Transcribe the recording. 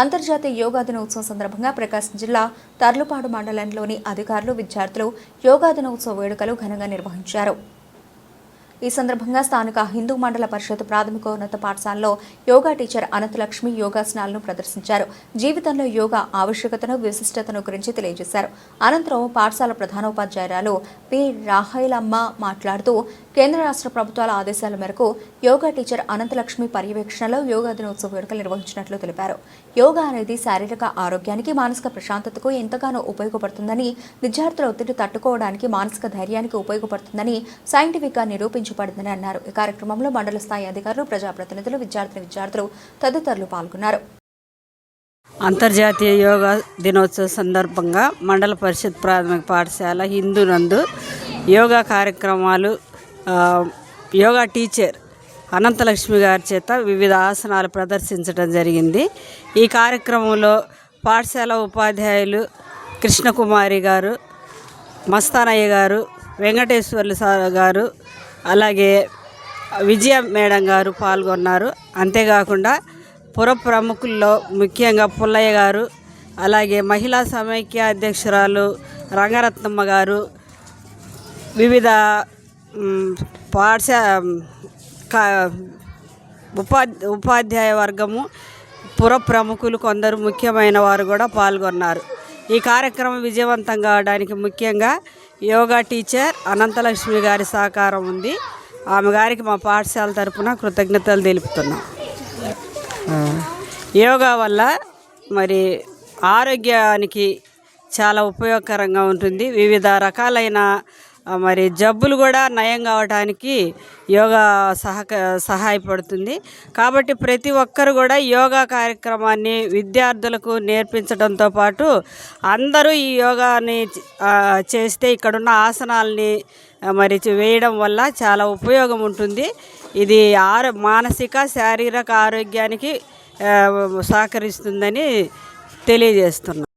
అంతర్జాతీయ యోగా దినోత్సవం సందర్భంగా ప్రకాశం జిల్లా తర్లుపాడు మండలంలోని అధికారులు విద్యార్థులు యోగా దినోత్సవ వేడుకలు ఘనంగా నిర్వహించారు. ఈ సందర్భంగా స్థానిక హిందూ మండల పరిషత్ ప్రాథమికోన్నత పాఠశాలలో యోగా టీచర్ అనంతలక్ష్మి యోగాసనాలను ప్రదర్శించారు. జీవితంలో యోగా ఆవశ్యకతను విశిష్టతను గురించి తెలియజేశారు. అనంతరం పాఠశాల ప్రధానోపాధ్యాయురాలు పి. రాహైలమ్మ మాట్లాడుతూ కేంద్ర రాష్ట్ర ప్రభుత్వాల ఆదేశాల మేరకు యోగా టీచర్ అనంతలక్ష్మి పర్యవేక్షణలో యోగా దినోత్సవ వేడుకలు నిర్వహించినట్లు తెలిపారు. యోగా అనేది శారీరక ఆరోగ్యానికి మానసిక ప్రశాంతతకు ఎంతగానో ఉపయోగపడుతుందని విద్యార్థుల ఒత్తిడి తట్టుకోవడానికి మానసిక ధైర్యానికి ఉపయోగపడుతుందని సైంటిఫిక్గా నిరూపించారు నిరూపించబడిందని అన్నారు. ఈ కార్యక్రమంలో మండల స్థాయి అధికారులు ప్రజాప్రతినిధులు విద్యార్థిని విద్యార్థులు తదితరులు పాల్గొన్నారు. అంతర్జాతీయ యోగా దినోత్సవ సందర్భంగా మండల పరిషత్ ప్రాథమిక పాఠశాల హిందూ నందు యోగా కార్యక్రమాలు యోగా టీచర్ అనంతలక్ష్మి గారి చేత వివిధ ఆసనాలు ప్రదర్శించడం జరిగింది. ఈ కార్యక్రమంలో పాఠశాల ఉపాధ్యాయులు కృష్ణకుమారి గారు మస్తానయ్య గారు వెంకటేశ్వర్లు సార్ గారు అలాగే విజయ మేడం గారు పాల్గొన్నారు. అంతేకాకుండా పుర ప్రముఖుల్లో ముఖ్యంగా పుల్లయ్య గారు అలాగే మహిళా సమైక్య అధ్యక్షురాలు రంగరత్నమ్మ గారు వివిధ పాఠశ పాఠశా ఉపాధి ఉపాధ్యాయ వర్గము పుర ప్రముఖులు కొందరు ముఖ్యమైన వారు కూడా పాల్గొన్నారు. ఈ కార్యక్రమం విజయవంతం కావడానికి ముఖ్యంగా యోగా టీచర్ అనంతలక్ష్మి గారి సహకారం ఉంది. ఆమె గారికి మా పాఠశాల తరఫున కృతజ్ఞతలు తెలుపుతున్నాం. యోగా వల్ల మరి ఆరోగ్యానికి చాలా ఉపయోగకరంగా ఉంటుంది. వివిధ రకాలైన మరి జబ్బులు కూడా నయం కావడానికి యోగా సహక సహాయపడుతుంది. కాబట్టి ప్రతి ఒక్కరు కూడా యోగా కార్యక్రమాన్ని విద్యార్థులకు నేర్పించడంతో పాటు అందరూ ఈ యోగాని చేస్తే ఇక్కడున్న ఆసనాల్ని మరి వేయడం వల్ల చాలా ఉపయోగం ఉంటుంది. ఇది ఆరో మానసిక శారీరక ఆరోగ్యానికి సహకరిస్తుందని తెలియజేస్తున్నాను